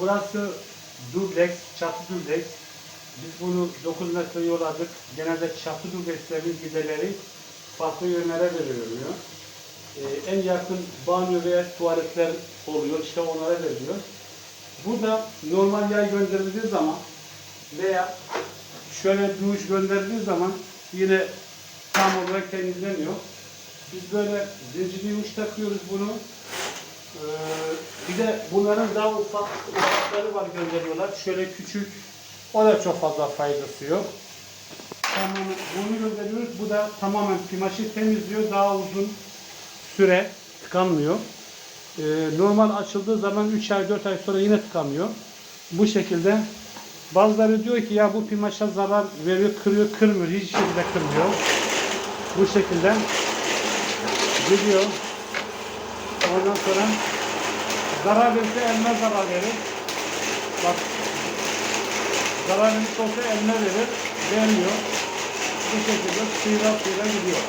Burası dubleks, çatı dubleks. Biz bunu 9 metre yoladık. Genelde çatı dublekslerin gideleri farklı yönlere veriliyor. Ee, en yakın banyo ve tuvaletler oluyor. İşte onlara veriliyor. Burada normal yay gönderildiği zaman veya şöyle duş gönderildiği zaman yine tam olarak temizleniyor. Biz böyle zincirli uç takıyoruz bunu. Ee, bir de bunların daha ufak ufakları var gönderiyorlar. Şöyle küçük. O da çok fazla faydası yok. Tamamen bunu gönderiyoruz. Bu da tamamen pimaşı temizliyor. Daha uzun süre tıkanmıyor. Ee, normal açıldığı zaman 3 ay 4 ay sonra yine tıkanmıyor. Bu şekilde bazıları diyor ki ya bu pimaşa zarar veriyor, kırıyor, kırmıyor. Hiç şekilde kırmıyor. Bu şekilde gidiyor. Ondan sonra zarar verirse eline zarar verir. Bak zarar verirse olsa eline verir. Vermiyor. Bu şekilde sıyra sıyra gidiyor.